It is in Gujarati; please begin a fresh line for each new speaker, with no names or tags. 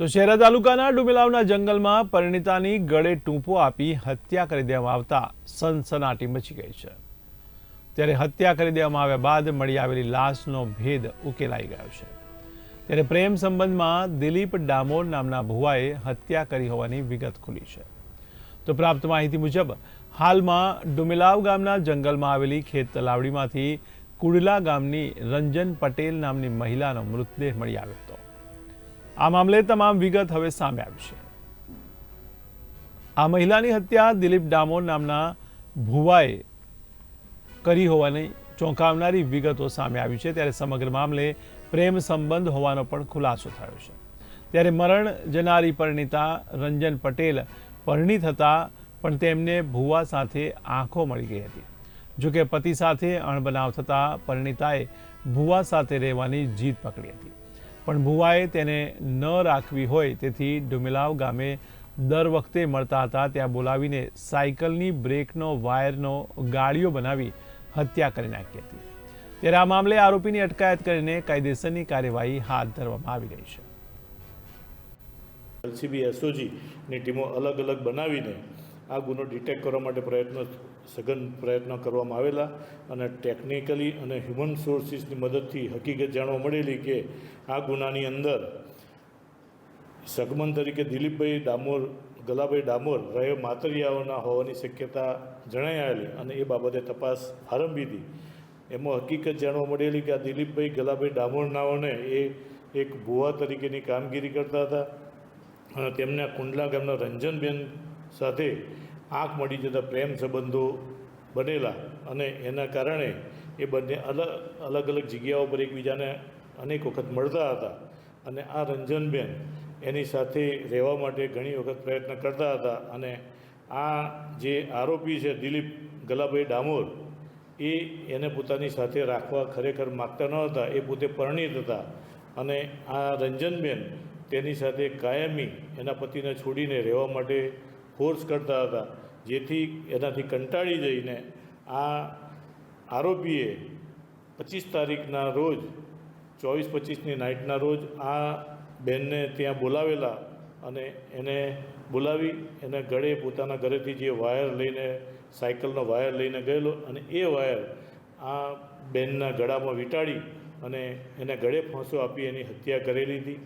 તો શહેરા તાલુકાના ડુમેલાવના જંગલમાં પરિણીતાની ગળે ટૂંપો આપી હત્યા કરી દેવામાં આવતા સનસનાટી મચી ગઈ છે. ત્યારે હત્યા કરી દેવામાં આવ્યા બાદ મળી આવેલી લાશનો ભેદ ઉકેલાઈ ગયો છે. ત્યારે પ્રેમ સંબંધમાં દિલીપ ડામોર નામના ભુવાએ હત્યા કરી હોવાની વિગત ખુલી છે. તો પ્રાપ્ત માહિતી મુજબ, હાલમાં ડુમેલાવ ગામના જંગલમાં આવેલી ખેત તલાવડીમાંથી કુડલા ગામની રંજન પટેલ નામની મહિલાનો મૃતદેહ મળી આવ્યો હતો. આ મામલે તમામ વિગત હવે સામે આવી છે. આ મહિલાની હત્યા દિલીપ ડામોર નામના ભુવાએ કરી હોવાની ચોંકાવનારી વિગતો સામે આવી છે. ત્યારે સમગ્ર મામલે પ્રેમ સંબંધ હોવાનો પણ ખુલાસો થયો છે. ત્યારે મરણ જનારી પરિણીતા રંજન પટેલ પરિણીત હતા, પણ તેમને ભુવા સાથે આંખો મળી ગઈ હતી. જોકે પતિ સાથે અણબનાવ થતાં પરિણીતાએ ભુવા સાથે રહેવાની જીદ પકડી હતી. પણ ભુવાએ તેને ન રાખવી હોય તેથી ડુમેલાવ ગામે દર વખતે મળતા હતા. ત્યાં બોલાવીને સાયકલની બ્રેકનો, વાયરનો ગાડીઓ બનાવી હત્યા કરી નાખી હતી. ત્યારે આ મામલે આરોપીની અટકાયત કરીને કાયદેસરની કાર્યવાહી હાથ ધરવામાં આવી રહી છે.
એલસીબી એસઓજીની ટીમો અલગ અલગ બનાવીને આ ગુનો ડિટેક્ટ કરવા માટે પ્રયત્નો, સઘન પ્રયત્નો કરવામાં આવેલા અને ટેકનિકલી અને હ્યુમન સોર્સિસની મદદથી હકીકત જાણવા મળેલી કે આ ગુનાની અંદર સગમન તરીકે દિલીપભાઈ ડામોર, ગલાભાઈ ડામોર રહે માતરિયાઓના હોવાની શક્યતા જણાઈ આવેલી અને એ બાબતે તપાસ આરંભી હતી એમાં હકીકત જાણવા મળેલી કે આ દિલીપભાઈ, ગલાભાઈ ડામોર નાઓને એ એક ભુવા તરીકેની કામગીરી કરતા હતા અને તેમના કુંડલા ગામના રંજનબેન સાથે આંખ મળી જતા પ્રેમ સંબંધો બનેલા અને એના કારણે એ બંને અલગ અલગ અલગ જગ્યાઓ પર એકબીજાને અનેક વખત મળતા હતા અને આ રંજનબેન એની સાથે રહેવા માટે ઘણી વખત પ્રયત્ન કરતા હતા અને આ જે આરોપી છે દિલીપ ગલાભાઈ ડામોર, એ એને પોતાની સાથે રાખવા ખરેખર માગતા ન હતા, એ પોતે પરણિત હતા અને આ રંજનબેન તેની સાથે કાયમી એના પતિને છોડીને રહેવા માટે ફોર્સ કરતા હતા, જેથી એનાથી કંટાળી જઈને આ આરોપીએ પચીસ તારીખના રોજ, ચોવીસ પચીસની નાઇટના રોજ આ બેનને ત્યાં બોલાવેલા અને એને બોલાવી, એને ગળે પોતાના ઘરેથી જે વાયર લઈને, સાયકલનો વાયર લઈને ગયેલો અને એ વાયર આ બેનના ગળામાં વીંટાળી અને એને ગળે ફાંસો આપી એની હત્યા કરેલી હતી